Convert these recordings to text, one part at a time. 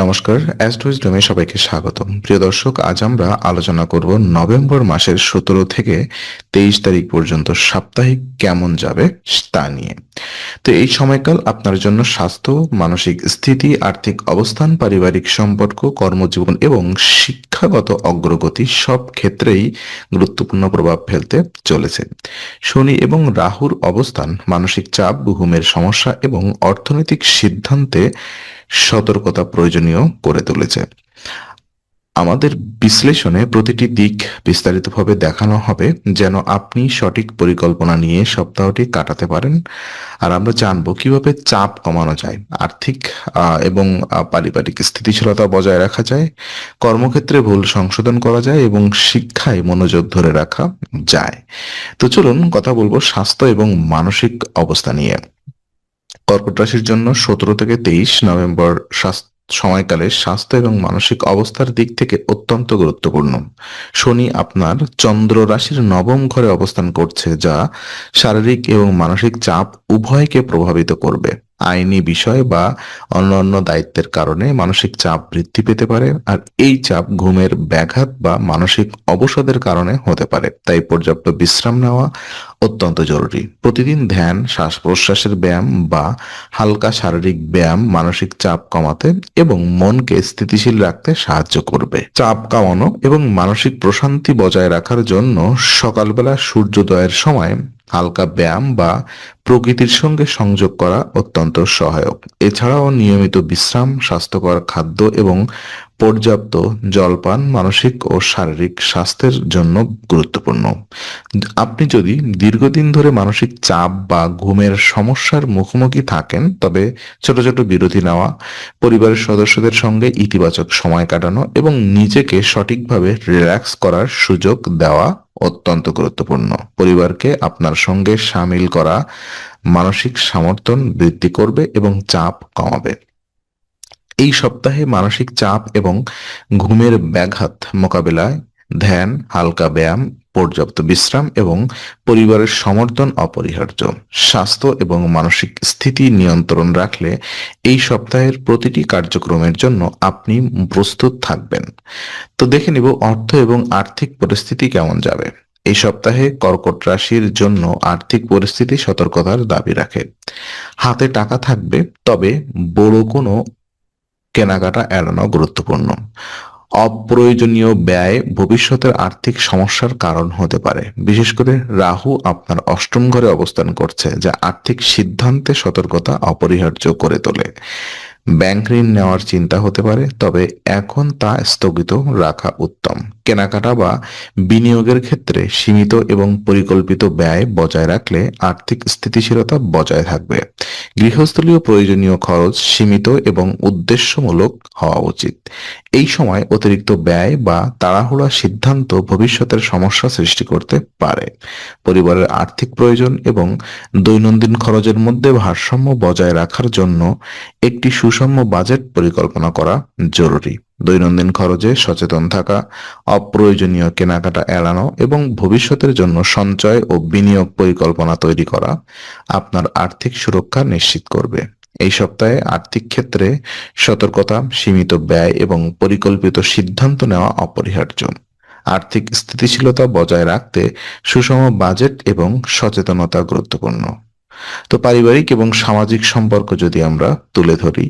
নমস্কার, অ্যাস্ট্রোইজডমে সবাইকে স্বাগতম। প্রিয় দর্শক, আজ আমরা আলোচনা করব নভেম্বর মাসের সতেরো থেকে তেইশ তারিখ পর্যন্ত সাপ্তাহিক কেমন যাবে তা নিয়ে। তো এই সময়কাল আপনার জন্য স্বাস্থ্য, মানসিক স্থিতি, আর্থিক অবস্থান, পারিবারিক সম্পর্ক, কর্মজীবন এবং শিক্ষাগত অগ্রগতি সব ক্ষেত্রেই গুরুত্বপূর্ণ প্রভাব ফেলতে চলেছে। শনি এবং রাহুর অবস্থান, মানসিক চাপ, ঘুমের সমস্যা এবং অর্থনৈতিক সিদ্ধান্তে সতর্কতা প্রয়োজনীয় করে তুলেছে। আমাদের বিশ্লেষণে প্রতিটি দিক বিস্তারিতভাবে দেখানো হবে যেন আপনি সঠিক পরিকল্পনা নিয়ে সপ্তাহটি কাটাতে পারেন। আর আমরা জানব কীভাবে চাপ কমানো যায়, আর্থিক এবং পারিবারিক স্থিতিশীলতা বজায় রাখা যায়, কর্মক্ষেত্রে ভুল সংশোধন করা যায় এবং শিক্ষায় মনোযোগ ধরে রাখা যায়। তো চলুন কথা বলব স্বাস্থ্য এবং মানসিক অবস্থা নিয়ে। কর্কট রাশির জন্য সতেরো থেকে তেইশ নভেম্বর স্বাস্থ্য সময়কালে স্বাস্থ্য এবং মানসিক অবস্থার দিক থেকে অত্যন্ত গুরুত্বপূর্ণ। শনি আপনার চন্দ্র রাশির নবম ঘরে অবস্থান করছে, যা শারীরিক এবং মানসিক চাপ উভয়কে প্রভাবিত করবে। আইনি বিষয় বা অন্যান্য দায়িত্বের কারণে মানসিক চাপ বৃদ্ধি পেতে পারে, আর এই চাপ ঘুমের ব্যাঘাত বা মানসিক অবসাদের কারণে হতে পারে। তাই পর্যাপ্ত বিশ্রাম নেওয়া অত্যন্ত জরুরি। প্রতিদিন ধ্যান শ্বাস প্রশ্বাসের ব্যায়াম বা হালকা শারীরিক ব্যায়াম মানসিক চাপ কমাতে এবং মনকে স্থিতিশীল রাখতে সাহায্য করবে। চাপ কমানো এবং মানসিক প্রশান্তি বজায় রাখার জন্য সকালবেলা সূর্যোদয়ের সময় হালকা ব্যায়াম বা প্রকৃতির সঙ্গে সংযোগ করা অত্যন্ত সহায়ক। এছাড়াও নিয়মিত বিশ্রাম, স্বাস্থ্যকর খাদ্য এবং পর্যাপ্ত জলপান মানসিক ও শারীরিক স্বাস্থ্যের জন্য গুরুত্বপূর্ণ। আপনি যদি দীর্ঘদিন ধরে মানসিক চাপ বা ঘুমের সমস্যার মুখোমুখি থাকেন, তবে ছোট ছোট বিরতি নেওয়া, পরিবারের সদস্যদের সঙ্গে ইতিবাচক সময় কাটানো এবং নিজেকে সঠিকভাবে রিল্যাক্স করার সুযোগ দেওয়া অত্যন্ত গুরুত্বপূর্ণ। পরিবারকে আপনার সঙ্গে সামিল করা মানসিক সমর্থন বৃদ্ধি করবে এবং চাপ কমাবে। এই সপ্তাহে মানসিক চাপ এবং ঘুমের ব্যাঘাত মোকাবেলায় ধ্যান, হালকা ব্যায়াম, পর্যাপ্ত বিশ্রাম এবং পরিবারের সমর্থন অপরিহার্য। স্বাস্থ্য এবং মানসিক স্থিতি নিয়ন্ত্রণ রাখলে এই সপ্তাহের প্রতিটি কার্যক্রমের জন্য আপনি প্রস্তুত থাকবেন। তো দেখে নিব অর্থ এবং আর্থিক পরিস্থিতি কেমন যাবে। এই সপ্তাহে কর্কট রাশির জন্য আর্থিক পরিস্থিতি সতর্কতার দাবি রাখে। হাতে টাকা থাকবে, তবে বড় কোনো কেনাকাটা এড়ানো গুরুত্বপূর্ণ। অপ্রয়োজনীয় ব্যয় ভবিষ্যতের আর্থিক সমস্যার কারণ হতে পারে। বিশেষ করে রাহু আপনার অষ্টম ঘরে অবস্থান করছে, যা আর্থিক সিদ্ধান্তে সতর্কতা অপরিহার্য করে তোলে। ব্যাংক ঋণ নেওয়ার চিন্তা হতে পারে, তবে এখন তা স্থগিত রাখা উত্তম। কেনাকাটা বা বিনিয়োগের ক্ষেত্রে সীমিত এবং পরিকল্পিত ব্যয় বজায় রাখলে আর্থিক স্থিতিশীলতা বজায় থাকবে। গৃহস্থলীয় প্রয়োজনীয় খরচ সীমিত এবং উদ্দেশ্যমূলক হওয়া উচিত। এই সময় অতিরিক্ত ব্যয় বা তাড়াহুড়া সিদ্ধান্ত ভবিষ্যতের সমস্যা সৃষ্টি করতে পারে। পরিবারের আর্থিক প্রয়োজন এবং দৈনন্দিন খরচের মধ্যে ভারসাম্য বজায় রাখার জন্য একটি সুষম বাজেট পরিকল্পনা করা জরুরি। দৈনন্দিন খরচে সচেতন থাকা, অপ্রয়োজনীয় কেনাকাটা এড়ানো এবং ভবিষ্যতের জন্য সঞ্চয় ও বিনিয়োগ পরিকল্পনা তৈরি করা আপনার আর্থিক সুরক্ষা নিশ্চিত করবে। এই সপ্তাহে আর্থিক ক্ষেত্রে সতর্কতা, সীমিত ব্যয় এবং পরিকল্পিত সিদ্ধান্ত নেওয়া অপরিহার্য। আর্থিক স্থিতিশীলতা বজায় রাখতে সুষম বাজেট এবং সচেতনতা গুরুত্বপূর্ণ। তো পারিবারিক এবং সামাজিক সম্পর্ক যদি আমরা তুলে ধরি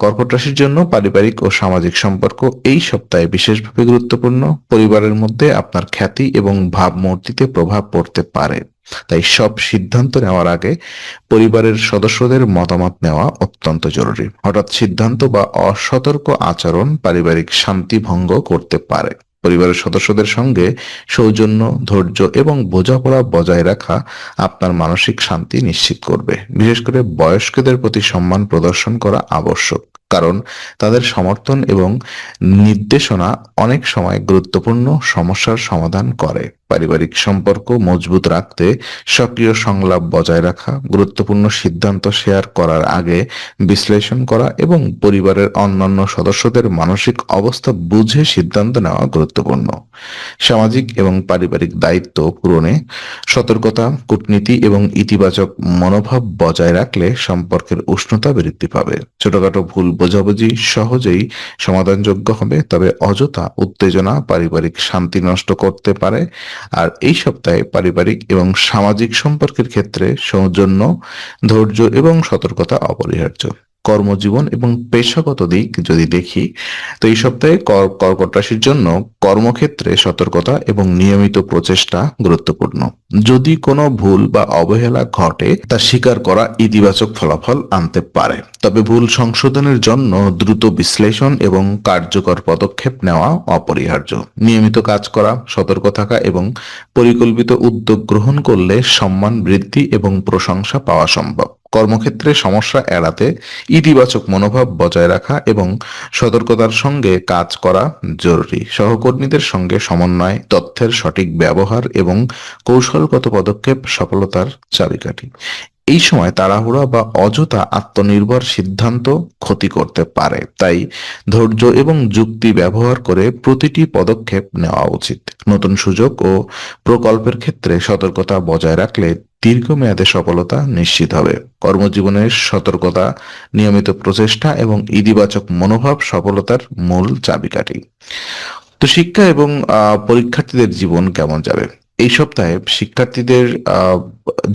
কর্কট রাশির জন্য পারিবারিক ও সামাজিক সম্পর্ক এই সপ্তাহে বিশেষভাবে গুরুত্বপূর্ণ। পরিবারের মধ্যে আপনার খ্যাতি এবং ভাবমূর্তিতে প্রভাব পড়তে পারে। তাই সব সিদ্ধান্ত নেওয়ার আগে পরিবারের সদস্যদের মতামত নেওয়া অত্যন্ত জরুরি। হঠাৎ সিদ্ধান্ত বা অসতর্ক আচরণ পারিবারিক শান্তি ভঙ্গ করতে পারে। পরিবারের সদস্যদের সঙ্গে সৌজন্য, ধৈর্য এবং বোঝাপড়া বজায় রাখা আপনার মানসিক শান্তি নিশ্চিত করবে। বিশেষ করে বয়স্কদের প্রতি সম্মান প্রদর্শন করা আবশ্যক। কারণ তাদের সমর্থন এবং নির্দেশনা অনেক সময় গুরুত্বপূর্ণ সমস্যার সমাধান করে। পারিবারিক সম্পর্ক মজবুত রাখতে, সক্রিয় সংলাপ বজায় রাখা, গুরুত্বপূর্ণ সিদ্ধান্ত শেয়ার করার আগে বিশ্লেষণ করা এবং পরিবারের অন্যান্য সদস্যদের মানসিক অবস্থা বুঝে সিদ্ধান্ত নেওয়া গুরুত্বপূর্ণ। সামাজিক এবং পারিবারিক দায়িত্ব পূরণে সতর্কতা, কূটনীতি এবং ইতিবাচক মনোভাব বজায় রাখলে সম্পর্কের উষ্ণতা বৃদ্ধি পাবে। ছোটখাটো ভুল বোঝাবুঝি সহজেই সমাধানযোগ্য হবে, তবে অযথা উত্তেজনা পারিবারিক শান্তি নষ্ট করতে পারে। আর এই সপ্তাহে পারিবারিক এবং সামাজিক সম্পর্কের ক্ষেত্রে সৌজন্য, ধৈর্য এবং সতর্কতা অপরিহার্য। কর্মজীবন এবং পেশাগত দিক যদি দেখি, তো এই সপ্তাহে কর- কর্কট রাশির জন্য কর্মক্ষেত্রে সতর্কতা এবং নিয়মিত প্রচেষ্টা গুরুত্বপূর্ণ। যদি কোনো ভুল বা অবহেলা ঘটে, তা স্বীকার করা ইতিবাচক ফলাফল আনতে পারে। তবে ভুল সংশোধনের জন্য দ্রুত বিশ্লেষণ এবং কার্যকর পদক্ষেপ নেওয়া অপরিহার্য। নিয়মিত কাজ করা, সতর্ক থাকা এবং পরিকল্পিত উদ্যোগ গ্রহণ করলে সম্মান বৃদ্ধি এবং প্রশংসা পাওয়া সম্ভব। কর্মক্ষেত্রে সমস্যা এড়াতে ইতিবাচক মনোভাব বজায় রাখা এবং সতর্কতার সঙ্গে কাজ করা জরুরি। সহকর্মীদের সঙ্গে সমন্বয়, তথ্যের সঠিক ব্যবহার এবং কৌশলগত পদক্ষেপ সফলতার চাবিকাঠি। এই সময় তাড়াহুড়া বা অযথা আত্মনির্ভর সিদ্ধান্ত ক্ষতি করতে পারে। তাই ধৈর্য এবং যুক্তি ব্যবহার করে প্রতিটি পদক্ষেপ নেওয়া উচিত। নতুন সুযোগ ও প্রকল্পের ক্ষেত্রে সতর্কতা বজায় রাখলে দীর্ঘমেয়াদে সফলতা নিশ্চিত হবে। কর্মজীবনের সতর্কতা, নিয়মিত প্রচেষ্টা এবং ইতিবাচক মনোভাব সফলতার মূল চাবিকাঠি। তো শিক্ষা এবং পরীক্ষার্থীদের জীবন কেমন যাবে? এই সপ্তাহে শিক্ষার্থীদের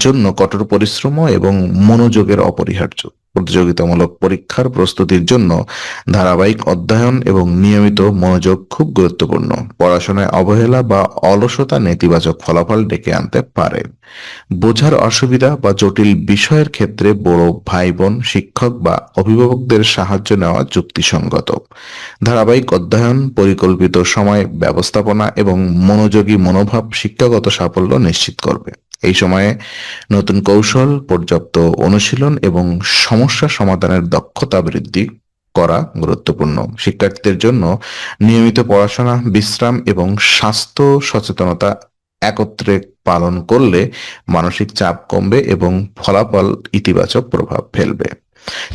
জন্য কঠোর পরিশ্রম এবং মনোযোগের অপরিহার্য। প্রতিযোগিতামূলক পরীক্ষার প্রস্তুতির জন্য ধারাবাহিক অধ্যয়ন এবং নিয়মিত মনোযোগ খুব গুরুত্বপূর্ণ। পড়াশোনায় অবহেলা বা অলসতা নেতিবাচক ফলাফল ডেকে আনতে পারে। বোঝার অসুবিধা বা জটিল বিষয়ের ক্ষেত্রে বড় ভাই বোন শিক্ষক বা অভিভাবকদের সাহায্য নেওয়া যুক্তিসঙ্গত। ধারাবাহিক অধ্যয়ন, পরিকল্পিত সময় ব্যবস্থাপনা এবং মনোযোগী মনোভাব শিক্ষাগত সাফল্য নিশ্চিত করবে। এই সময়ে নতুন কৌশল, পর্যাপ্ত অনুশীলন এবং সমস্যা সমাধানের দক্ষতা বৃদ্ধি করা গুরুত্বপূর্ণ। শিক্ষার্থীদের জন্য নিয়মিত পড়াশোনা, বিশ্রাম এবং স্বাস্থ্য সচেতনতা একত্রে পালন করলে মানসিক চাপ কমবে এবং ফলাফল ইতিবাচক প্রভাব ফেলবে।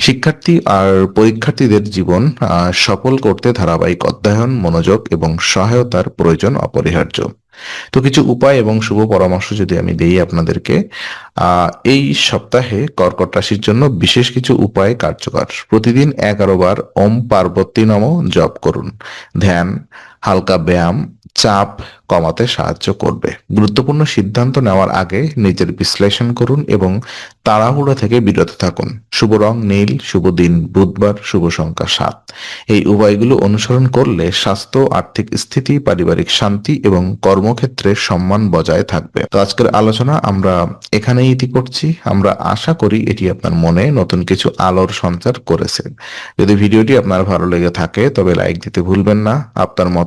শিক্ষার্থী আর পরীক্ষার্থীদের জীবন সফল করতে ধারাবাহিক অধ্যয়ন, মনোযোগ এবং সহায়তার প্রয়োজন অপরিহার্য। তো কিছু উপায় এবং শুভ পরামর্শ যদি আমি দেই আপনাদেরকে এই সপ্তাহে কর্কট রাশির জন্য বিশেষ কিছু উপায় কার্যকর। প্রতিদিন এগারো বার ওম পার্বতী নম জপ করুন। ধ্যান হালকা ব্যায়াম, চাপ কমাতে সাহায্য করবে। গুরুত্বপূর্ণ সিদ্ধান্ত নেওয়ার আগে নিজের বিশ্লেষণ করুন এবং তাড়াহুড়ো থেকে বিরত থাকুন। শুভ রং নীল, শুভ দিন বুধবার, শুভ সংখ্যা সাত। এই উপায়গুলো অনুসরণ করলে স্বাস্থ্য, আর্থিক স্থিতি, পারিবারিক শান্তি এবং কর্মক্ষেত্রে সম্মান বজায় থাকবে। তো আজকের আলোচনা আমরা এখানেই ইতি করছি। আমরা আশা করি এটি আপনার মনে নতুন কিছু আলোর সঞ্চার করেছে। যদি ভিডিওটি আপনার ভালো লেগে থাকে তবে লাইক দিতে ভুলবেন না। আপনার